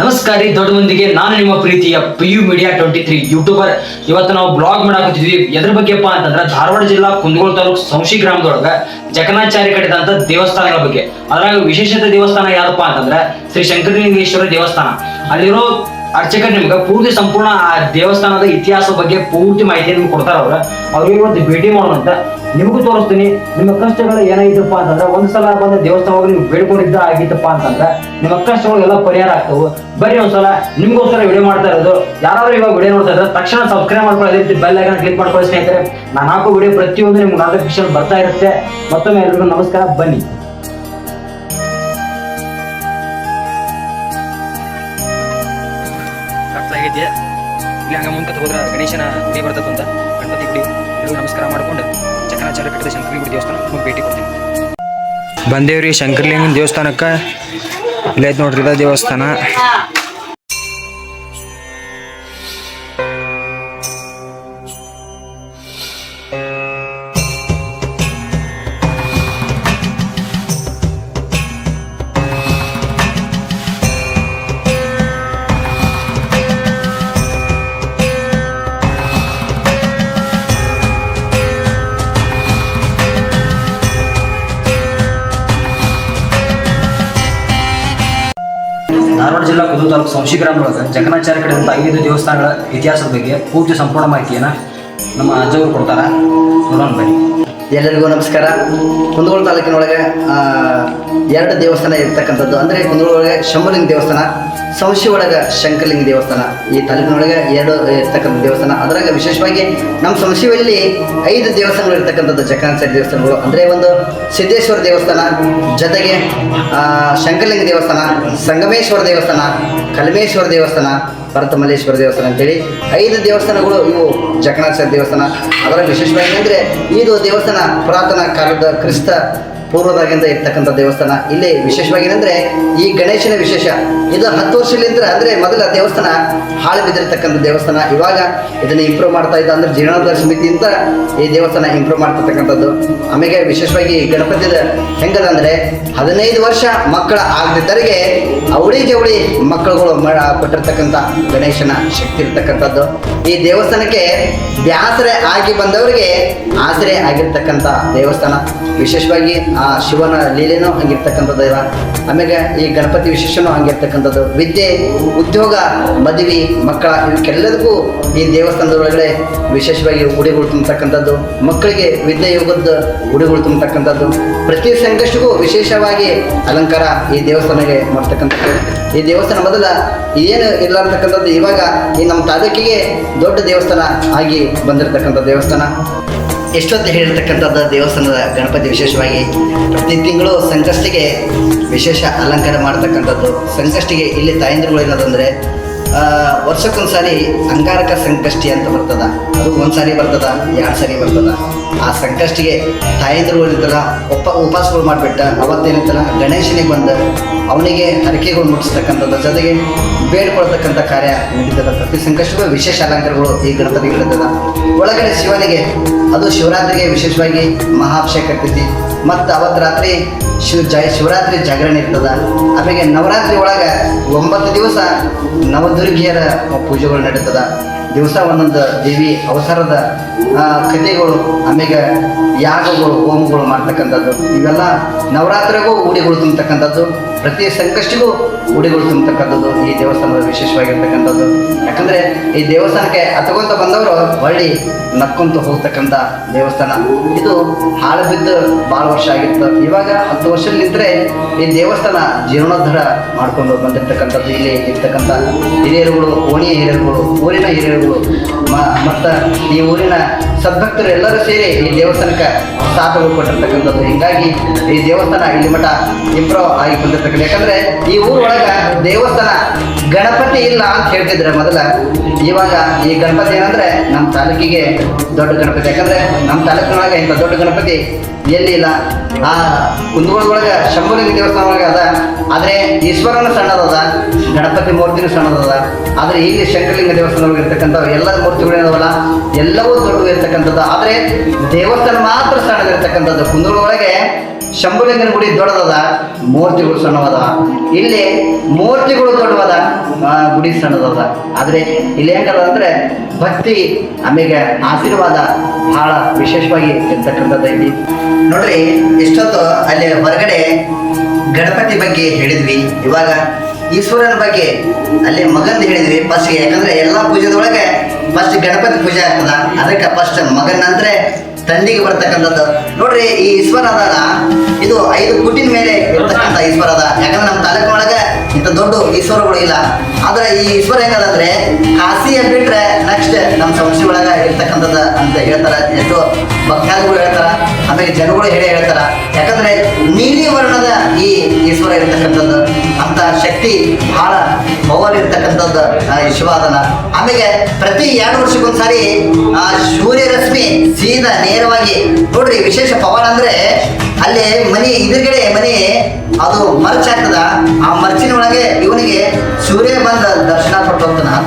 ನಮಸ್ಕಾರ ರೀ, ದೊಡ್ಡ ಮಂದಿಗೆ. ನಾನು ನಿಮ್ಮ ಪ್ರೀತಿಯ P U media twenty three YouTuber. ಇವತ್ತು ನಾವು ಬ್ಲಾಗ್ ಮಾಡಾಕತ್ತಿದ್ವಿ ಎದ್ರ ಬಗ್ಗೆಪ್ಪ ಅಂತಂದ್ರೆ, ಧಾರವಾಡ ಜಿಲ್ಲಾ ಕುಂದಗೋಳ ತಾಲೂಕು ಸಂಶಿ ಗ್ರಾಮದೊಳಗ ಜಕನಾಚಾರಿ ಕಟ್ಟಿದಂತ ದೇವಸ್ಥಾನಗಳ ಬಗ್ಗೆ. ಅದ್ರಾಗ ವಿಶೇಷತೆ ದೇವಸ್ಥಾನ ಯಾವ್ದಪ್ಪ ಅಂತಂದ್ರೆ, ಶ್ರೀ ಶಂಕರಲಿಂಗೇಶ್ವರ ದೇವಸ್ಥಾನ. ಅಲ್ಲಿರೋ ಅರ್ಚಕರು ನಿಮ್ಗೆ ಪೂರ್ತಿ ಸಂಪೂರ್ಣ ಆ ದೇವಸ್ಥಾನದ ಇತಿಹಾಸ ಬಗ್ಗೆ ಪೂರ್ತಿ ಮಾಹಿತಿಯನ್ನು ಕೊಡ್ತಾರ ಅವ್ರ. ಅವ್ರಿಗೆ ಇವತ್ತು ಭೇಟಿ ಮಾಡೋಣಂತ ನಿಮಗೂ ತೋರಿಸ್ತೀನಿ, ನಿಮ್ಮ ಕಷ್ಟಗಳು ಏನಾಗಿತ್ತಪ್ಪ ಅಂತಂದ್ರೆ ಒಂದ್ಸಲ ಬಂದ ದೇವಸ್ಥಾನ ಹೋಗಿ ನೀವು ಬೇಡ್ಕೊಂಡಿದ್ದ ಆಗಿತ್ತಪ್ಪ ಅಂತಂದ್ರೆ, ನಿಮ್ಮ ಕಷ್ಟಗಳು ಎಲ್ಲ ಪರಿಹಾರ ಆಗ್ತವು. ಬರ್ರಿ ಒಂದ್ಸಲ, ನಿಮ್ಗೋಸ್ಕರ ವಿಡಿಯೋ ಮಾಡ್ತಾ ಇರೋದು. ಯಾರಾದ್ರೂ ಇವಾಗ ವಿಡಿಯೋ ನೋಡ್ತಾ ಇದ್ರೆ ತಕ್ಷಣ ಸಬ್ಸ್ಕ್ರೈಬ್ ಮಾಡ್ಕೊಳ್ಳಿ. ಬೆಲ್ ಐಕನ್ ಕ್ಲಿಕ್ ಮಾಡ್ಕೊಳ್ಳಿ ಸ್ನೇಹಿತರೆ. ನಾನು ಹಾಕೋ ವಿಡಿಯೋ ಪ್ರತಿಯೊಂದು ನಿಮ್ಗೆ ನೋಟಿಫಿಕೇಶನ್ ಬರ್ತಾ ಇರುತ್ತೆ. ಮತ್ತೊಮ್ಮೆ ಎಲ್ರಿಗೂ ನಮಸ್ಕಾರ. ಬನ್ನಿ. ಇಲ್ಲಿ ಗಣೇಶನ ಗುಡಿ ಬರ್ತದ ಚಕ್ರಾಚಾರ್ಯ ಕಟ್ಟಿದ ದೇವಸ್ಥಾನ ನಿಮಗೆ ಭೇಟಿ ಕೊಡ್ತೀನಿ. ಬಂದೇವ್ರಿ ಶಂಕರಲಿಂಗನ ದೇವಸ್ಥಾನಕ್ಕೆ. ಇಲ್ಲೈತೆ ನೋಡ್ರಿ ಇದ ದೇವಸ್ಥಾನ. ಕುದು ಒಳಗೆ ಜಗನಾಚಾರ್ಯ ಕಡೆಯಿಂದ ಐದು ದೇವಸ್ಥಾನಗಳ ಇತಿಹಾಸದ ಬಗ್ಗೆ ಪೂರ್ತಿ ಸಂಪೂರ್ಣ ಮಾಹಿತಿಯನ್ನು ನಮ್ಮ ಅಜ್ಜವರು ಕೊಡ್ತಾರೆ. ನೋಡೋಣ ಬನ್ನಿ. ಎಲ್ಲರಿಗೂ ನಮಸ್ಕಾರ. ಕುಂದಗೋಳ ತಾಲೂಕಿನೊಳಗೆ ಎರಡು ದೇವಸ್ಥಾನ ಇರ್ತಕ್ಕಂಥದ್ದು. ಅಂದರೆ ಕುಂದಗೋಳ ಒಳಗೆ ಶಂಭುಲಿಂಗ ದೇವಸ್ಥಾನ ಸಂಶಿ ಒಳಗೆ ಶಂಕರಲಿಂಗ ದೇವಸ್ಥಾನ. ಈ ತಾಲೂಕಿನೊಳಗೆ ಎರಡು ಇರ್ತಕ್ಕಂಥ ದೇವಸ್ಥಾನ. ಅದರಾಗ ವಿಶೇಷವಾಗಿ ನಮ್ಮ ಸಂಶಿಯಲ್ಲಿ ಐದು ದೇವಸ್ಥಾನಗಳು ಇರ್ತಕ್ಕಂಥದ್ದು. ಜಗನ್ನಾಥ ದೇವಸ್ಥಾನಗಳು. ಅಂದರೆ ಒಂದು ಸಿದ್ದೇಶ್ವರ ದೇವಸ್ಥಾನ, ಜೊತೆಗೆ ಶಂಕರಲಿಂಗ ದೇವಸ್ಥಾನ, ಸಂಗಮೇಶ್ವರ ದೇವಸ್ಥಾನ, ಕಲಮೇಶ್ವರ ದೇವಸ್ಥಾನ, ಭರತಮಲ್ಲೇಶ್ವರ ದೇವಸ್ಥಾನ ಅಂತೇಳಿ ಐದು ದೇವಸ್ಥಾನಗಳು ಇವು. ಜಗನ್ನಾಥ ದೇವಸ್ಥಾನ. ಅದರ ವಿಶೇಷವಾಗಿ ಅಂದರೆ ಇದು ದೇವಸ್ಥಾನ ಪುರಾತನ ಕಾಲದ ಕ್ರಿಸ್ತ ಪೂರ್ವದಾಗಿಂದ ಇರ್ತಕ್ಕಂಥ ದೇವಸ್ಥಾನ. ಇಲ್ಲಿ ವಿಶೇಷವಾಗಿ ಏನಂದ್ರೆ ಈ ಗಣೇಶನ ವಿಶೇಷ. ಇದು ಹತ್ತು ವರ್ಷಲಿಂದ ಅಂದ್ರೆ ಮೊದಲ ದೇವಸ್ಥಾನ, ಹಾಳು ಬಿದ್ದಿರತಕ್ಕಂಥ ದೇವಸ್ಥಾನ. ಇವಾಗ ಇದನ್ನ ಇಂಪ್ರೂವ್ ಮಾಡ್ತಾ ಇದ್ದ ಅಂದ್ರೆ ಜೀರ್ಣೋದ್ಧಾರ ಸಮಿತಿಯಿಂದ ಈ ದೇವಸ್ಥಾನ ಇಂಪ್ರೂವ್ ಮಾಡ್ತಿರ್ತಕ್ಕಂಥದ್ದು. ಆಮೇಲೆ ವಿಶೇಷವಾಗಿ ಗಣಪತಿದ ಹೆಂಗದ ಅಂದ್ರೆ ಹದಿನೈದು ವರ್ಷ ಮಕ್ಕಳ ಆಗದಿದ್ದರಿಗೆ ಅವಳಿ ಜವಳಿ ಮಕ್ಕಳುಗಳು ಕೊಟ್ಟಿರ್ತಕ್ಕಂಥ ಗಣೇಶನ ಶಕ್ತಿ ಇರ್ತಕ್ಕಂಥದ್ದು. ಈ ದೇವಸ್ಥಾನಕ್ಕೆ ಬ್ಯಾಸರೆ ಆಗಿ ಬಂದವರಿಗೆ ಆಸರೆ ಆಗಿರ್ತಕ್ಕಂಥ ದೇವಸ್ಥಾನ. ವಿಶೇಷವಾಗಿ ಆ ಶಿವನ ಲೀಲೆನೂ ಹಂಗಿರ್ತಕ್ಕಂಥದ್ದು ಆಮೇಲೆ ಈ ಗಣಪತಿ ವಿಶೇಷನೂ ಹಂಗಿರ್ತಕ್ಕಂಥದ್ದು. ವಿದ್ಯೆ, ಉದ್ಯೋಗ, ಮದುವೆ, ಮಕ್ಕಳ ಇವಕ್ಕೆಲ್ಲದಕ್ಕೂ ಈ ದೇವಸ್ಥಾನದ ಒಳಗಡೆ ವಿಶೇಷವಾಗಿ ಉಡಿಗಳು ತುಂಬತಕ್ಕಂಥದ್ದು. ಮಕ್ಕಳಿಗೆ ವಿದ್ಯೆ ಯೋಗದ ಉಡಿಗಳು ತುಂಬತಕ್ಕಂಥದ್ದು. ಪ್ರತಿ ಸಂಕಷ್ಟಕ್ಕೂ ವಿಶೇಷವಾಗಿ ಅಲಂಕಾರ ಈ ದೇವಸ್ಥಾನಕ್ಕೆ ಮಾಡ್ತಕ್ಕಂಥದ್ದು. ಈ ದೇವಸ್ಥಾನ ಮೊದಲ ಏನು ಇರ್ಲಾರ್ತಕ್ಕಂಥದ್ದು ಇವಾಗ ಈ ನಮ್ಮ ತಾಲೂಕಿಗೆ ದೊಡ್ಡ ದೇವಸ್ಥಾನ ಆಗಿ ಬಂದಿರತಕ್ಕಂಥ ದೇವಸ್ಥಾನ. ಎಷ್ಟೊತ್ತು ಹೇಳಿರ್ತಕ್ಕಂಥದ್ದು ದೇವಸ್ಥಾನದ ಗಣಪತಿ ವಿಶೇಷವಾಗಿ, ಪ್ರತಿ ತಿಂಗಳು ಸಂಕಷ್ಟಿಗೆ ವಿಶೇಷ ಅಲಂಕಾರ ಮಾಡ್ತಕ್ಕಂಥದ್ದು. ಸಂಕಷ್ಟಿಗೆ ಇಲ್ಲಿ ತಾಯಂದ್ರಗಳು ಏನದಂದರೆ ವರ್ಷಕ್ಕೊಂದು ಸಾರಿ ಅಂಗಾರಕ ಸಂಕಷ್ಟಿ ಅಂತ ಬರ್ತದ. ಅದು ಒಂದು ಸಾರಿ ಬರ್ತದ ಎರಡು ಸಾರಿ ಬರ್ತದ. ಆ ಸಂಕಷ್ಟಿಗೆ ತಾಯಂದ್ರು ಇರ್ತಲ್ಲ ಒಪ್ಪ ಉಪವಾಸಗಳು ಮಾಡಿಬಿಟ್ಟ. ಅವತ್ತೇನಿರ್ತಲ್ಲ ಗಣೇಶನಿಗೆ ಬಂದು, ಅವನಿಗೆ ಹರಕೆಗಳು ಮುಟ್ಟಿಸ್ತಕ್ಕಂಥದ್ದು. ಜೊತೆಗೆ ಬೇಡ್ಕೊಳ್ತಕ್ಕಂಥ ಕಾರ್ಯ ನಡೀತದ. ಪ್ರತಿ ಸಂಕಷ್ಟಕ್ಕೂ ವಿಶೇಷ ಅಲಂಕಾರಗಳು ಈ ಗಣಪತಿಗಳಿರ್ತದ ಒಳಗಡೆ ಶಿವನಿಗೆ, ಅದು ಶಿವರಾತ್ರಿಗೆ ವಿಶೇಷವಾಗಿ ಮಹಾಭಿಷೇಕ ಇರ್ತೈತಿ ಮತ್ತು ಅವತ್ತು ರಾತ್ರಿ ಶಿವ ಜಯ ಶಿವರಾತ್ರಿ ಜಾಗರಣೆ ಇರ್ತದ. ಆಮೇಲೆ ನವರಾತ್ರಿ ಒಳಗೆ ಒಂಬತ್ತು ದಿವಸ ನವದುರ್ಗಿಯರ ಪೂಜೆಗಳು ನಡೀತದ. ದಿವಸ ಒಂದೊಂದು ದೇವಿ ಅವಸರದ ಕಥೆಗಳು ಆಮೇಲೆ ಯಾಗಗಳು ಹೋಮಗಳು ಮಾಡ್ತಕ್ಕಂಥದ್ದು. ಇವೆಲ್ಲ ನವರಾತ್ರಿಗೂ ಉಡಿಗಳು ತುಂಬತಕ್ಕಂಥದ್ದು. ಪ್ರತಿ ಸಂಕಷ್ಟಿಗೂ ಉಡಿಗಳು ತುಂಬತಕ್ಕಂಥದ್ದು ಈ ದೇವಸ್ಥಾನದ ವಿಶೇಷವಾಗಿರ್ತಕ್ಕಂಥದ್ದು. ಯಾಕಂದರೆ ಈ ದೇವಸ್ಥಾನಕ್ಕೆ ಹತ್ಕೊಂತ ಬಂದವರು ಹೊಳ್ಳಿ ನಕ್ಕೊಂತ ಹೋಗ್ತಕ್ಕಂಥ ದೇವಸ್ಥಾನ. ಇದು ಹಾಳು ಬಿದ್ದು ಭಾಳ ವರ್ಷ ಆಗಿತ್ತು. ಇವಾಗ ಹತ್ತು ವರ್ಷ ನಿಂತರೆ ಈ ದೇವಸ್ಥಾನ ಜೀರ್ಣೋದ್ಧಾರ ಮಾಡ್ಕೊಂಡು ಬಂದಿರ್ತಕ್ಕಂಥದ್ದು ಇಲ್ಲಿ ಇರ್ತಕ್ಕಂಥ ಹಿರಿಯರುಗಳು, ಓಣಿಯ ಹಿರಿಯರುಗಳು, ಊರಿನ ಹಿರಿಯರುಗಳು ಮತ್ತು ಈ ಊರಿನ ಸದ್ಭಕ್ತರು ಎಲ್ಲರೂ ಸೇರಿ ಈ ದೇವಸ್ಥಾನಕ್ಕೆ ಸಾಥಗಳು ಕೊಟ್ಟಿರ್ತಕ್ಕಂಥದ್ದು. ಹೀಗಾಗಿ ಈ ದೇವಸ್ಥಾನ ಇಲ್ಲಿ ಮಠ ಇಂಪ್ರೂವ್ ಆಗಿ ಬಂದಿರ್ತಕ್ಕಂಥ ಯಾಕಂದ್ರೆ ಈ ಊರೊಳಗ ದೇವಸ್ಥಾನ ಗಣಪತಿ ಇಲ್ಲ ಅಂತ ಹೇಳ್ತಿದ್ರೆ ಮೊದಲ, ಇವಾಗ ಈ ಗಣಪತಿ ಏನಂದ್ರೆ ನಮ್ಮ ತಾಲೂಕಿಗೆ ದೊಡ್ಡ ಗಣಪತಿ. ಯಾಕಂದ್ರೆ ನಮ್ಮ ತಾಲೂಕಿನೊಳಗೆ ಇಂಥ ದೊಡ್ಡ ಗಣಪತಿ ಎಲ್ಲಿ ಇಲ್ಲ. ಆ ಕುಂದಗೋಳ ಒಳಗೆ ಶಂಭುಲಿಂಗ ದೇವಸ್ಥಾನ ಒಳಗೆ ಅದ. ಆದರೆ ಈಶ್ವರನ ಸಣ್ಣದದ ಗಣಪತಿ ಮೂರ್ತಿನೂ ಸಣ್ಣದದ ಆದ್ರೆ ಇಲ್ಲಿ ಶಂಕರಲಿಂಗ ದೇವಸ್ಥಾನದೊಳಗೆ ಇರ್ತಕ್ಕಂಥ ಎಲ್ಲ ಮೂರ್ತಿಗಳು ಏನವಲ್ಲ ಎಲ್ಲವೂ ದೊಡ್ಡವು ಇರ್ತಕ್ಕಂಥದ್ದು. ಆದ್ರೆ ದೇವಸ್ಥಾನ ಮಾತ್ರ ಸಣ್ಣದಿರ್ತಕ್ಕಂಥದ್ದು ಕುಂದೂರೊಳಗೆ ಶಂಭುಲಿಂಗನ ಗುಡಿ ದೊಡ್ಡದದ, ಮೂರ್ತಿಗಳು ಸಣ್ಣವದ. ಇಲ್ಲಿ ಮೂರ್ತಿಗಳು ದೊಡ್ಡವದ. ಗುಡಿ ಆದರೆ ಇಲ್ಲಿ ಹೆಂಗದ ಅಂದ್ರೆ ಭಕ್ತಿ ಆಮೇಲೆ ಆಶೀರ್ವಾದ ಬಹಳ ವಿಶೇಷವಾಗಿ ಇಲ್ಲಿ. ನೋಡ್ರಿ ಎಷ್ಟೊತ್ತು ಅಲ್ಲಿ ಹೊರಗಡೆ ಗಣಪತಿ ಬಗ್ಗೆ ಹೇಳಿದ್ವಿ. ಇವಾಗ ಈಶ್ವರನ ಬಗ್ಗೆ ಅಲ್ಲಿ ಮಗನ್ ಹೇಳಿದ್ವಿ ಫಸ್ಟ್ ಯಾಕಂದ್ರೆ ಎಲ್ಲಾ ಪೂಜೆದೊಳಗೆ ಫಸ್ಟ್ ಗಣಪತಿ ಪೂಜೆ ಆಗ್ತದ. ಅದಕ್ಕೆ ಫಸ್ಟ್ ಮಗನ್ ಅಂದ್ರೆ ತಂದಿಗೆ ಬರ್ತಕ್ಕಂಥದ್ದು. ನೋಡ್ರಿ, ಈ ಈಶ್ವರ ಅದಲ್ಲ ಇದು ಐದು ಕುಟಿನ ಮೇಲೆ ಇರ್ತಕ್ಕಂಥ ಈಶ್ವರ ಈಶ್ವರಗಳು ಇಲ್ಲ ಆದ್ರೆ ಈ ಈಶ್ವರ ಹೆಂಗದಂದ್ರೆ ಕಾಸಿಯ ಬಿಟ್ರೆ ನೆಕ್ಸ್ಟ್ ನಮ್ಮ ಸಂಸ್ಥೆ ಒಳಗ ಇರ್ತಕ್ಕಂಥದ್ದು ಅಂತ ಹೇಳ್ತಾರ. ಎಷ್ಟೋ ಭಕ್ತಾದಿಗಳು ಹೇಳ್ತಾರ. ಆಮೇಲೆ ಜನಗಳು ಹೇಳಿ ಹೇಳ್ತಾರ. ಯಾಕಂದ್ರೆ ನೀಲಿ ವರ್ಣದ ಈ ಈಶ್ವರ ಇರ್ತಕ್ಕಂಥದ್ದು ಅಂತ ಶಕ್ತಿ ಬಹಳ ಪವರ್ ಇರ್ತಕ್ಕಂಥದ್ದು ಶಿವಾದನ. ಆಮೇಲೆ ಪ್ರತಿ ಎರಡು ವರ್ಷಕ್ಕೊಂದ್ಸಾರಿ, ಆ ಸೂರ್ಯ ರಶ್ಮಿ ಸೀದಾ ನೇರವಾಗಿ ನೋಡ್ರಿ ವಿಶೇಷ ಪವರ್ ಅಂದ್ರೆ ಅಲ್ಲಿ ಮನೆ ಎದುರುಗಡೆ ಮನೆ ಅದು ಮರ್ಚ್ ಆಗ್ತದ. ಆ ಮರ್ಚಿನ ಒಳಗೆ ಇವನಿಗೆ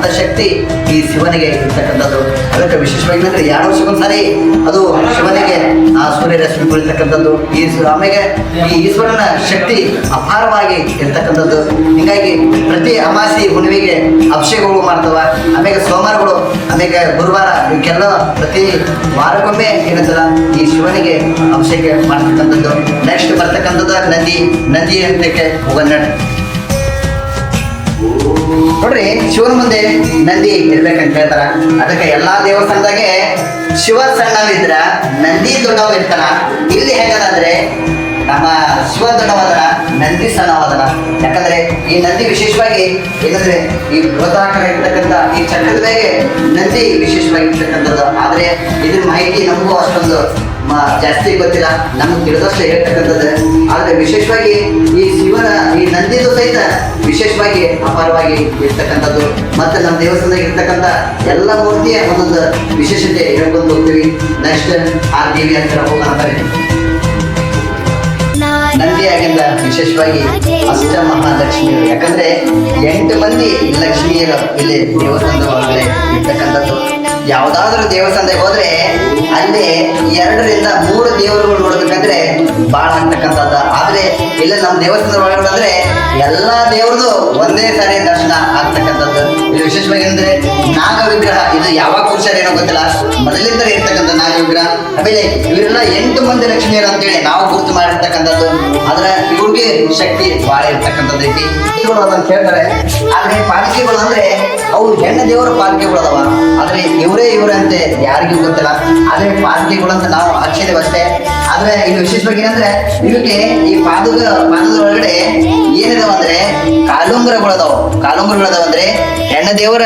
ಅಂತ ಶಕ್ತಿ ಈ ಶಿವನಿಗೆ ಇರ್ತಕ್ಕಂಥದ್ದು. ಅದಕ್ಕೆ ವಿಶೇಷವಾಗಿ ಅಂದ್ರೆ ಎರಡು ವರ್ಷಕ್ಕೊಂದ್ಸಾರಿ ಅದು ಶಿವನಿಗೆ, ಆ ಸೂರ್ಯ ರಶ್ಮಿ ಬೀಳ್ತಕ್ಕಂಥದ್ದು ಈ ಆಮೇಲೆ ಈ ಈಶ್ವರನ ಶಕ್ತಿ ಅಪಾರವಾಗಿ ಇರ್ತಕ್ಕಂಥದ್ದು. ಹಿಂಗಾಗಿ ಪ್ರತಿ ಅಮಾಸಿ ಹುಣ್ಣಿಮೆಗೆ ಅಭಿಷೇಕಗಳು ಮಾಡ್ತವ, ಆಮೇಲೆ ಸೋಮವಾರಗಳು, ಆಮೇಲೆ ಗುರುವಾರ ಇವಕ್ಕೆಲ್ಲ ಪ್ರತಿ ವಾರಕ್ಕೊಮ್ಮೆ ಏನಂತಲ್ಲ, ಈ ಶಿವನಿಗೆ ಅಭಿಷೇಕ ಮಾಡ್ತಕ್ಕಂಥದ್ದು. ನೆಕ್ಸ್ಟ್ ಬರ್ತಕ್ಕಂಥದ್ದು, ನದಿ ನದಿ ಅಂತಕ್ಕೆ ಹೋಗೋಣ. ನೋಡ್ರಿ, ಶಿವನ ಮುಂದೆ ನಂದಿ ಇರ್ಬೇಕಂತ ಹೇಳ್ತಾರ. ಅದಕ್ಕೆ ಎಲ್ಲಾ ದೇವಸ್ಥಾನದಾಗೆ ಶಿವ ಸಣ್ಣವಿದ್ರ, ನಂದಿ ದೊಡ್ಡವ ಇರ್ತಾರ ಇಲ್ಲಿ ಹೆಂಗದಂದ್ರೆ, ನಮ್ಮ ಶಿವ ದೊಡ್ಡವಾದರ ನಂದಿ ಸಣ್ಣವಾದನ. ಯಾಕಂದ್ರೆ ಈ ನಂದಿ ವಿಶೇಷವಾಗಿ ಏನಂದ್ರೆ, ಈ ಬೃಹದಾಕಾರ ಇರ್ತಕ್ಕಂಥ, ಈ ಚಕ್ರದ ಮೇಲೆ ನಂದಿ ವಿಶೇಷವಾಗಿ ಇರ್ತಕ್ಕಂಥದ್ದು ಆದ್ರೆ ಇದ್ರ ಮಾಹಿತಿ ನಮಗೂ ಅಷ್ಟೊಂದು ಜಾಸ್ತಿ ಗೊತ್ತಿಲ್ಲ. ನಮ್ಗೆ ತಿಳಿದಷ್ಟು ಹೇಳ್ತಕ್ಕಂಥದ್ದು. ಆದ್ರೆ ವಿಶೇಷವಾಗಿ ಈ ಶಿವನ, ಈ ನಂದಿದು ಸಹಿತ ವಿಶೇಷವಾಗಿ ಅಪಾರವಾಗಿ ಇರ್ತಕ್ಕಂಥದ್ದು. ಮತ್ತೆ ನಮ್ಮ ದೇವಸ್ಥಾನದಾಗ ಇರ್ತಕ್ಕಂಥ ಎಲ್ಲ ಮೂರ್ತಿಯ ಒಂದೊಂದು ವಿಶೇಷತೆ ಹೇಳ್ಕೊಂಡು ಹೋಗ್ತೀವಿ. ನೆಕ್ಸ್ಟ್ ಆ ದೇವಿ ಅಂತ ಹೋಗ್ತಾರೆ ನಂದಿಯಾಗಿಂದ ವಿಶೇಷವಾಗಿ ಅಷ್ಟ ಮಹಾಲಕ್ಷ್ಮಿ. ಯಾಕಂದ್ರೆ ಎಂಟು ಮಂದಿ ಲಕ್ಷ್ಮಿಯರು ಇಲ್ಲಿ ದೇವಸ್ಥಾನದ ಒಳಗಡೆ ಇರ್ತಕ್ಕಂಥದ್ದು. ಯಾವ್ದಾದ್ರು ದೇವಸ್ಥಾನದಾಗ ಹೋದ್ರೆ ಅಲ್ಲಿ ಎರಡರಿಂದ ಮೂರು ದೇವರುಗಳು ನೋಡಬೇಕಂದ್ರೆ ಬಹಳ ಆಗ್ತಕ್ಕಂಥದ್ದು. ಆದ್ರೆ ಇಲ್ಲ, ನಮ್ಮ ದೇವಸ್ಥಾನದ ಒಳಗಡೆ ಎಲ್ಲಾ ದೇವರದು ಒಂದೇ ಸಾರಿ ದರ್ಶನ ಆಗ್ತಕ್ಕಂಥದ್ದು. ಇಲ್ಲಿ ವಿಶೇಷವಾಗಿ ಅಂದ್ರೆ ನಾಗ ವಿಗ್ರಹ ಇದು ಯಾವಾಗ ಪುರುಷರು ಏನೋ ಗೊತ್ತಿಲ್ಲ. ಮೊದಲಿಂದ ಇರ್ತಕ್ಕಂಥ ನಾಗ ವಿಗ್ರಹ ಆಮೇಲೆ ಇವರೆಲ್ಲ ಎಂಟು ಮಂದಿ ಲಕ್ಷ್ಮಿಯರು ಅಂತೇಳಿ ನಾವು ಗುರುತು ಮಾಡಿರ್ತಕ್ಕಂಥದ್ದು. ಆದ್ರೆ ಇವ್ರಿಗೆ ಶಕ್ತಿ ಬಹಳ ಇರ್ತಕ್ಕಂಥದ್ದು ಐತಿ ಅಂತ ಹೇಳ್ತಾರೆ ಆದ್ರೆ ಪಾಲಿಕೆಗಳು ಅಂದ್ರೆ ಅವು ಹೆಣ್ಣು ದೇವರ ಪಾಲಿಕೆಗಳು ಅದಾವ. ಆದ್ರೆ ಇವ್ರೆ ಅಂತ, ಯಾರಿಗೂ ಗೊತ್ತಿಲ್ಲ. ಆದ್ರೆ ಪಾಲಿಕೆಗಳು ಅಂತ ನಾವು ಅಷ್ಟೇ. ಆದ್ರೆ ಇಲ್ಲಿ ವಿಶೇಷವಾಗಿ ಏನಂದ್ರೆ ಇವಕ್ಕೆ ಈ ಪಾದ ಪಾದದ ಒಳಗಡೆ ಏನಿದಾವ ಅಂದ್ರೆ ಕಾಲುಂಗುರಗಳು ಅದಾವ. ಕಾಲುಂಗುರಗಳು ಅದಾವ ಅಂದ್ರೆ ಹೆಣ್ಣ ದೇವರ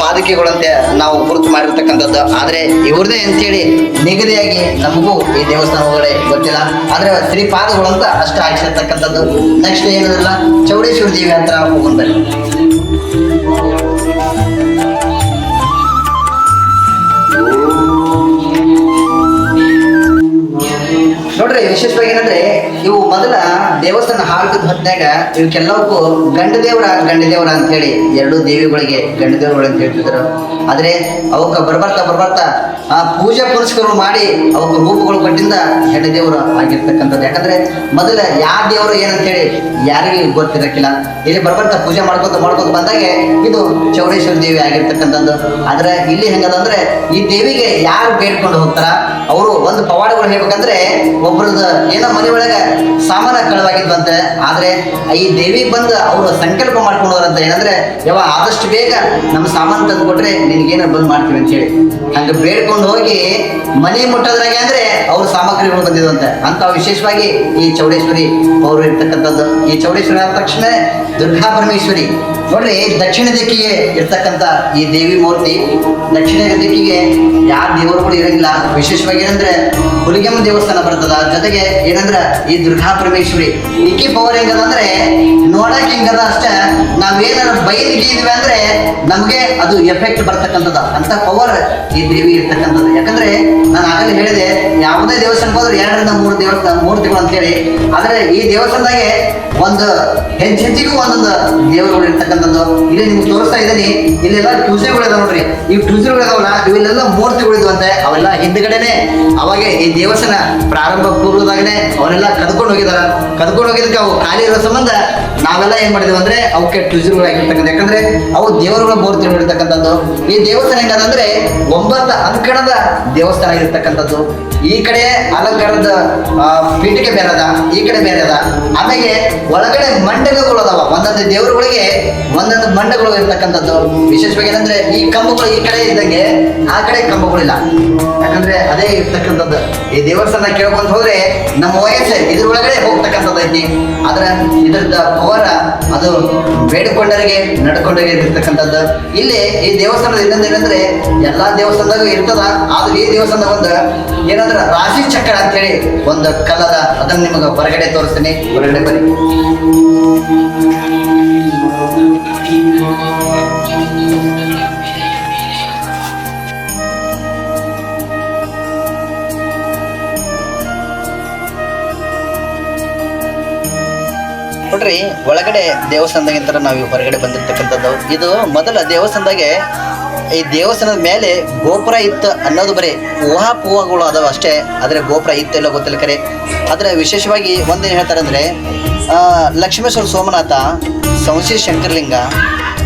ಪಾದಕಿಗಳಂತೆ ನಾವು ಗುರುತು ಮಾಡಿರ್ತಕ್ಕಂಥದ್ದು. ಆದ್ರೆ ಇವ್ರದೇ ಅಂತೇಳಿ ನಿಗದಿಯಾಗಿ ನಮಗೂ ಈ ದೇವಸ್ಥಾನ ಒಳಗಡೆ ಗೊತ್ತಿಲ್ಲ. ಆದ್ರೆ ಶ್ರೀಪಾದಗಳು ಅಂತ ಅಷ್ಟು ಹಾಕ್ಸಿರ್ತಕ್ಕಂಥದ್ದು. ನೆಕ್ಸ್ಟ್ ಏನದಲ್ಲ ಚೌಡೇಶ್ವರ ದೇವಿ ಅಂತ ಹೋಗೋಣ ಮೊದಲ ದೇವಸ್ಥಾನ ಹಾಕಿದ ಹೊತ್ನ್ಯಾಗ ಇವಕ್ಕೆಲ್ಲವಕ್ಕೂ ಗಂಡ ದೇವರ ಗಂಡ ದೇವರ ಅಂತ ಹೇಳಿ ಎರಡು ದೇವಿಗಳಿಗೆ ಗಂಡ ದೇವರುಗಳು ಅಂತ ಹೇಳ್ತಿದ್ರು. ಆದ್ರೆ ಅವಕ್ಕೆ ಬರ್ಬರ್ತಾ ಬರ್ಬರ್ತಾ ಆ ಪೂಜೆ ಪುರಸ್ಕಾರ ಮಾಡಿ ಅವಕ್ಕೆ ರೂಪುಗಳು ಕೊಟ್ಟಿಂದ ಹೆಣ್ಣ ದೇವರು ಆಗಿರ್ತಕ್ಕಂಥದ್ದು. ಯಾಕಂದ್ರೆ ಮೊದಲ ಯಾರ ದೇವರು ಏನಂತೇಳಿ ಯಾರಿಗೂ ಗೊತ್ತಿರಕ್ಕಿಲ್ಲ. ಇಲ್ಲಿ ಬರ್ಬಂತ ಪೂಜೆ ಮಾಡ್ಕೊತ ಮಾಡ್ಕೊತ ಬಂದಾಗೆ ಇದು ಚೌಡೇಶ್ವರ ದೇವಿ ಆಗಿರ್ತಕ್ಕಂಥದ್ದು. ಆದ್ರೆ ಇಲ್ಲಿ ಹೆಂಗದಂದ್ರೆ ಈ ದೇವಿಗೆ ಯಾರು ಬೇಡ್ಕೊಂಡು ಹೋಗ್ತಾರ? ಅವರು ಒಂದು ಪವಾಡಗಳು ಹೇಳ್ಬೇಕಂದ್ರೆ ಒಬ್ಬರದ ಏನೋ ಮನೆ ಒಳಗೆ ಸಾಮಾನ ಕಳವಾಗಿದ್ವಂತೆ. ಆದ್ರೆ ಈ ದೇವಿ ಬಂದು ಅವರು ಸಂಕಲ್ಪ ಮಾಡ್ಕೊಂಡವ್ರಂತ ಏನಂದ್ರೆ ಯಾವ ಆದಷ್ಟು ಬೇಗ ನಮ್ಮ ಸಾಮಾನು ತಂದು ಕೊಟ್ರೆ ನಿನ್ಗೇನ ಬಂದ್ ಮಾಡ್ತೀವಿ ಅಂತ ಹೇಳಿ. ಹಂಗ ಬೇಡ್ಕೊಂಡು ಹೋಗಿ ಮನೆ ಮುಟ್ಟೋದ್ರಾಗೆ ಅಂದ್ರೆ ಅವ್ರ ಸಾಮಗ್ರಿಗಳು ಬಂದಿದಂತೆ ಅಂತ ವಿಶೇಷವಾಗಿ ಈ ಚೌಡೇಶ್ವರಿ ಅವರು ಇರ್ತಕ್ಕಂಥದ್ದು. ಈ ಚೌಡೇಶ್ವರಿ ಆದ ತಕ್ಷಣ ದುರ್ಗಾ ಪರಮೇಶ್ವರಿ. ನೋಡ್ರಿ, ದಕ್ಷಿಣ ದಿಕ್ಕಿಗೆ ಇರ್ತಕ್ಕಂಥ ಈ ದೇವಿ ಮೂರ್ತಿ, ದಕ್ಷಿಣ ದಿಕ್ಕಿಗೆ ಯಾವ ದೇವರುಗಳು ಇರಂಗಿಲ್ಲ. ವಿಶೇಷವಾಗಿ ಏನಂದ್ರೆ ಹುಲಿಗೆಮ್ಮ ದೇವಸ್ಥಾನ ಬರ್ತದ. ಜೊತೆಗೆ ಏನಂದ್ರ ಈ ದುರ್ಗಾ ಪರಮೇಶ್ವರಿ. ಇಕ್ಕಿ ಪವರ್ ಹೆಂಗದ ಅಂದ್ರೆ ನೋಡಕ್ ಹೆಂಗದ ಅಷ್ಟೇ ನಾವೇನಾರ ಬೈದಿದ್ದೀವಿ ಅಂದ್ರೆ ನಮ್ಗೆ ಅದು ಎಫೆಕ್ಟ್ ಬರ್ತಕ್ಕಂಥದ. ಅಂತ ಪವರ್ ಈ ದೇವಿ ಇರ್ತಕ್ಕಂಥದ್ದು ಯಾಕಂದ್ರೆ ನಾನು ಆಗಲೇ ಹೇಳಿದೆ, ಯಾವುದೇ ದೇವಸ್ಥಾನಕ್ಕೆ ಹೋದ್ರೆ ಎರಡರಿಂದ ಮೂರು ದೇವಸ್ಥಾನ ಮೂರ್ತಿಗಳು ಅಂತೇಳಿ. ಆದ್ರೆ ಈ ದೇವಸ್ಥಾನದಾಗೆ ಒಂದು ಹೆಜ್ಜೆಗೂ ಒಂದೊಂದು ದೇವರುಗಳು ಇರ್ತಕ್ಕಂಥದ್ದು ಇಲ್ಲಿ ನಿಮ್ಗೆ ತೋರಿಸ್ತಾ ಇದ್ದೀನಿ, ಇಲ್ಲೆಲ್ಲ ಟ್ಯೂಸ್ಡೇಗಳು ಇದಾವೆ ನೋಡ್ರಿ. ಈ ಟ್ಯೂಸ್ಡೇಗಳು ಇದಾವಲ್ಲ ಮೂರ್ತಿಗಳು ಅವೆಲ್ಲ ಹಿಂದ್ಗಡೆನೆ. ಅವಾಗ ಈ ದೇವಸ್ಥಾನ ಪ್ರಾರಂಭ ಪೂರ್ವದಾಗನೆ ಅವರೆಲ್ಲ ಕದ್ಕೊಂಡು ಹೋಗಿದಾರ. ಕದ್ಕೊಂಡು ಹೋಗಿದ್ದಕ್ಕೆ ಅವು ಖಾಲಿ ಇರೋ ಸಂಬಂಧ ನಾವೆಲ್ಲ ಏನ್ ಮಾಡಿದ್ವಿ ಅಂದ್ರೆ ಅವಕ್ಕೆ ಟ್ಯೂಸ್ಡೇಗಳು ಆಗಿರ್ತಕ್ಕಂಥ ಯಾಕಂದ್ರೆ ಅವು ದೇವರುಗಳ ಮೂರ್ತಿ ಇರ್ತಕ್ಕಂಥದ್ದು ಈ ದೇವಸ್ಥಾನ ಹೆಂಗದಂದ್ರೆ ಒಂಬತ್ತು ಅಂಕಣದ ದೇವಸ್ಥಾನ ಆಗಿರ್ತಕ್ಕಂಥದ್ದು. ಈ ಕಡೆ ಅಲಂಕಾರದ ಪೀಠಕ್ಕೆ ಪೀಠಿಕೆ ಬೇರೆ ಅದ, ಈ ಕಡೆ ಬೇರೆ ಅದ. ಆಮೇಲೆ ಒಳಗಡೆ ಮಂಡಲಗಳು ಅದಾವ. ಒಂದೊಂದು ದೇವರುಗಳಿಗೆ ಒಂದೊಂದು ಮಂಡಗಳು ಇರ್ತಕ್ಕಂಥದ್ದು. ವಿಶೇಷವಾಗಿ ಏನಂದ್ರೆ ಈ ಕಂಬಗಳು ಈ ಕಡೆ ಇದ್ದಂಗೆ ಆ ಕಡೆ ಕಂಬಗಳಿಲ್ಲ. ಯಾಕಂದ್ರೆ ಅದೇ ಇರ್ತಕ್ಕಂಥದ್ದು. ಈ ದೇವಸ್ಥಾನ ಕೇಳ್ಕೊಂತ ಹೋದ್ರೆ ನಮ್ಮ ವಯಸ್ಸು ಇದ್ರೊಳಗಡೆ ಹೋಗ್ತಕ್ಕಂಥದ್ದು ಐತಿ ಆದ್ರೆ ಇದ್ರದ ಪವರ ಅದು ಬೇಡಿಕೊಂಡರಿಗೆ, ನಡ್ಕೊಂಡರಿಗೆ ಇರ್ತಕ್ಕಂಥದ್ದು. ಇಲ್ಲಿ ಈ ದೇವಸ್ಥಾನದ ಇನ್ನೊಂದು ಏನಂದ್ರೆ, ಎಲ್ಲಾ ದೇವಸ್ಥಾನದಾಗೂ ಇರ್ತದ. ಆದ್ರೆ ಈ ದೇವಸ್ಥಾನ ಒಂದು ಏನಂದ್ರೆ ರಾಶಿ ಚಕ್ರ ಅಂತೇಳಿ ಒಂದು ಕಲದ ಅದನ್ನ ನಿಮಗೆ ಹೊರಗಡೆ ತೋರಿಸ್ತೀನಿ. ಹೊರಗಡೆ ಬನ್ನಿ. ನೋಡ್ರಿ, ಒಳಗಡೆ ದೇವಸ್ಥಾನದಾಗಿಂತ ನಾವು ಹೊರಗಡೆ ಬಂದಿರ್ತಕ್ಕಂಥದ್ದು. ಇದು ಮೊದಲ ದೇವಸ್ಥಾನದಾಗೆ ಈ ದೇವಸ್ಥಾನದ ಮೇಲೆ ಗೋಪುರ ಇತ್ತು ಅನ್ನೋದು ಬರೀ ಊಹಾಪೂಹಗಳು ಅದಾವ ಅಷ್ಟೇ. ಆದರೆ ಗೋಪುರ ಇತ್ತು ಎಲ್ಲ ಗೊತ್ತಿಲ್ಲ ಕರೆ. ಆದರೆ ವಿಶೇಷವಾಗಿ ಒಂದೇನು ಹೇಳ್ತಾರೆ ಅಂದರೆ ಲಕ್ಷ್ಮೇಶ್ವರ ಸೋಮನಾಥ ಸಂಶಿ ಶಂಕರಲಿಂಗ,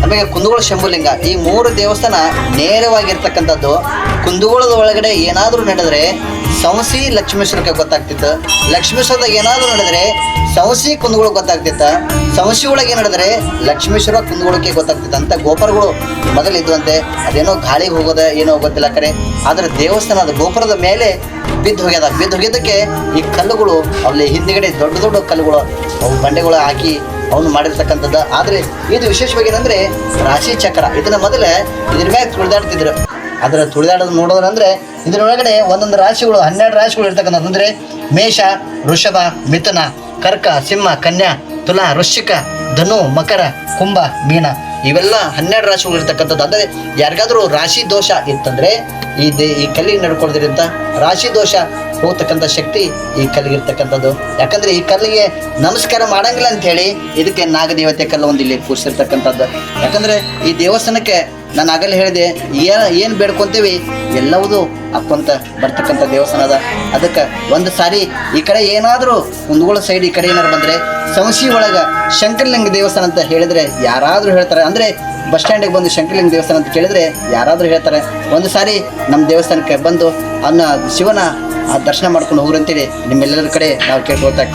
ಆಮೇಲೆ ಕುಂದಗೋಳ ಶಂಭುಲಿಂಗ, ಈ ಮೂರು ದೇವಸ್ಥಾನ ನೇರವಾಗಿರ್ತಕ್ಕಂಥದ್ದು. ಕುಂದಗೋಳದ ಒಳಗಡೆ ಏನಾದರೂ ನಡೆದ್ರೆ ಸಂಸಿ ಲಕ್ಷ್ಮೇಶ್ವರಕ್ಕೆ ಗೊತ್ತಾಗ್ತಿತ್ತು. ಲಕ್ಷ್ಮೇಶ್ವರದಾಗ ಏನಾದರೂ ನಡೆದ್ರೆ ಸಂಸಿ ಕುಂದಗೋಳ ಗೊತ್ತಾಗ್ತಿತ್ತ. ಸಂಸಿ ಒಳಗೆ ನಡೆದ್ರೆ ಲಕ್ಷ್ಮೇಶ್ವರ ಕುಂದಗೋಳಕ್ಕೆ ಗೊತ್ತಾಗ್ತಿತ್ತು ಅಂತ ಗೋಪುರಗಳು ಮೊದಲು ಇದ್ವಂತೆ. ಅದೇನೋ ಗಾಳಿಗೆ ಹೋಗೋದ ಏನೋ ಗೊತ್ತಿಲ್ಲ ಕರೆ ಆದ್ರೆ ದೇವಸ್ಥಾನದ ಗೋಪುರದ ಮೇಲೆ ಬಿದ್ದು ಹೋಗ್ಯದ. ಬಿದ್ದು ಹೋಗಿದ್ದಕ್ಕೆ ಈ ಕಲ್ಲುಗಳು ಅಲ್ಲಿ ಹಿಂದ್ಗಡೆ ದೊಡ್ಡ ದೊಡ್ಡ ಕಲ್ಲುಗಳು, ಅವು ಬಂಡೆಗಳು ಹಾಕಿ ಅವನು ಮಾಡಿರ್ತಕ್ಕಂಥದ್ದು. ಆದರೆ ಇದು ವಿಶೇಷವಾಗಿ ಏನಂದ್ರೆ ರಾಶಿ ಚಕ್ರ. ಇದನ್ನ ಮೊದಲೇ ಇದ್ರ ಮ್ಯಾಗ ತುಳಿದಾಡ್ತಿದ್ರು ಅದರ ತುಳಿದಾಡೋದು ನೋಡೋದಂದ್ರೆ ಇದರೊಳಗಡೆ ಒಂದೊಂದು ರಾಶಿಗಳು, ಹನ್ನೆರಡು ರಾಶಿಗಳು ಇರ್ತಕ್ಕಂಥದ್ದು. ಅಂದ್ರೆ ಮೇಷ, ವೃಷಭ, ಮಿಥುನ, ಕರ್ಕ, ಸಿಂಹ, ಕನ್ಯಾ, ತುಲಾ, ವೃಶ್ಚಿಕ, ಧನು, ಮಕರ, ಕುಂಭ, ಮೀನ. ಇವೆಲ್ಲ ಹನ್ನೆರಡು ರಾಶಿಗಳು ಇರ್ತಕ್ಕಂಥದ್ದು. ಅಂದರೆ ಯಾರಿಗಾದರೂ ರಾಶಿ ದೋಷ ಇತ್ತಂದ್ರೆ ಈ ದೇ, ಈ ಕಲ್ಲಿಗೆ ನಡ್ಕೊಳ್ದಿರಂತ ರಾಶಿ ದೋಷ ಹೋಗ್ತಕ್ಕಂಥ ಶಕ್ತಿ ಈ ಕಲ್ಲಿಗೆ ಇರ್ತಕ್ಕಂಥದ್ದು. ಯಾಕಂದ್ರೆ ಈ ಕಲ್ಲಿಗೆ ನಮಸ್ಕಾರ ಮಾಡಂಗಿಲ್ಲ ಅಂತ ಹೇಳಿ ಇದಕ್ಕೆ ನಾಗದೇವತೆ ಕಲ್ಲು ಒಂದು ಇಲ್ಲಿ ಕೂರಿಸಿರ್ತಕ್ಕಂಥದ್ದು. ಯಾಕಂದ್ರೆ ಈ ದೇವಸ್ಥಾನಕ್ಕೆ ನಾನು ಆಗಲೇ ಹೇಳಿದೆ, ಏನು ಏನು ಬೇಡ್ಕೊಂತೀವಿ ಎಲ್ಲವುದು ಅಪ್ಪಂತ ಬರ್ತಕ್ಕಂಥ ದೇವಸ್ಥಾನ ಅದ. ಅದಕ್ಕೆ ಒಂದು ಸಾರಿ ಈ ಕಡೆ ಏನಾದರೂ ಕುಂದಗೋಳ ಸೈಡ್ ಈ ಕಡೆ ಏನಾದ್ರು ಬಂದರೆ ಸಂಶಿ ಒಳಗೆ ಶಂಕರಲಿಂಗ ದೇವಸ್ಥಾನ ಅಂತ ಹೇಳಿದರೆ ಯಾರಾದರೂ ಹೇಳ್ತಾರೆ. ಅಂದರೆ ಬಸ್ ಸ್ಟ್ಯಾಂಡಿಗೆ ಬಂದು ಶಂಕರಲಿಂಗ ದೇವಸ್ಥಾನ ಅಂತ ಕೇಳಿದರೆ ಯಾರಾದರೂ ಹೇಳ್ತಾರೆ. ಒಂದು ಸಾರಿ ನಮ್ಮ ದೇವಸ್ಥಾನಕ್ಕೆ ಬಂದು ಅನ್ನ ಶಿವನ ಆ ದರ್ಶನ ಮಾಡ್ಕೊಂಡು ಹೋಗ್ರಂತೇಳಿ ನಿಮ್ಮೆಲ್ಲರ ಕಡೆ ನಾವು ಕೇಳ್ಕೊಳ್ತಾ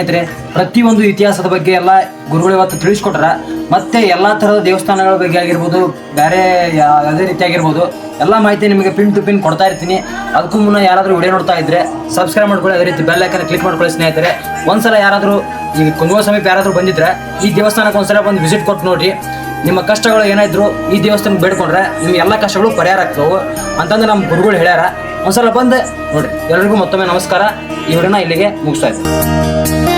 ಸ್ನೇಹಿತರೆ, ಪ್ರತಿಯೊಂದು ಇತಿಹಾಸದ ಬಗ್ಗೆ ಎಲ್ಲ ಗುರುಗಳು ಇವತ್ತು ತಿಳಿಸ್ಕೊಟ್ರ. ಮತ್ತೆ ಎಲ್ಲಾ ತರಹದ ದೇವಸ್ಥಾನಗಳ ಬಗ್ಗೆ ಆಗಿರ್ಬೋದು, ಬೇರೆ ಯಾವುದೇ ರೀತಿ ಆಗಿರ್ಬೋದು, ಎಲ್ಲ ಮಾಹಿತಿ ನಿಮಗೆ ಪಿನ್ ಟು ಪಿನ್ ಕೊಡ್ತಾ ಇರ್ತೀನಿ. ಅದಕ್ಕೂ ಮುನ್ನ ಯಾರಾದರೂ ವಿಡಿಯೋ ನೋಡ್ತಾ ಇದ್ರೆ ಸಬ್ಸ್ಕ್ರೈಬ್ ಮಾಡ್ಕೊಳ್ಳಿ. ಅದೇ ರೀತಿ ಬೆಲ್ ಐಕನ್ ಕ್ಲಿಕ್ ಮಾಡ್ಕೊಳ್ಳಿ ಸ್ನೇಹಿತರೆ. ಒಂದ್ಸಲ ಯಾರಾದರೂ, ಈ ಕುಂಗುವ ಸಮೀಪ ಯಾರಾದರೂ ಬಂದಿದ್ರೆ ಈ ದೇವಸ್ಥಾನಕ್ಕೆ ಒಂದ್ಸಲ ಬಂದು ವಿಸಿಟ್ ಕೊಟ್ಟು ನೋಡಿ. ನಿಮ್ಮ ಕಷ್ಟಗಳು ಏನಾದ್ರು ಈ ದೇವಸ್ಥಾನಕ್ಕೆ ಬೇಡ್ಕೊಂಡ್ರೆ ನಿಮ್ಮ ಎಲ್ಲ ಕಷ್ಟಗಳು ಪರಿಹಾರ ಆಗ್ತವೆ ಅಂತಂದ್ರೆ ನಮ್ಮ ಗುರುಗಳು ಹೇಳ್ಯಾರ. ಒಂದ್ಸಲ ಬಂದು ನೋಡಿ ಎಲ್ರಿಗೂ ಮತ್ತೊಮ್ಮೆ ನಮಸ್ಕಾರ. ಇವರನ್ನ ಇಲ್ಲಿಗೆ ಮುಗಿಸ್ತಾ ಇದ್ದೀನಿ.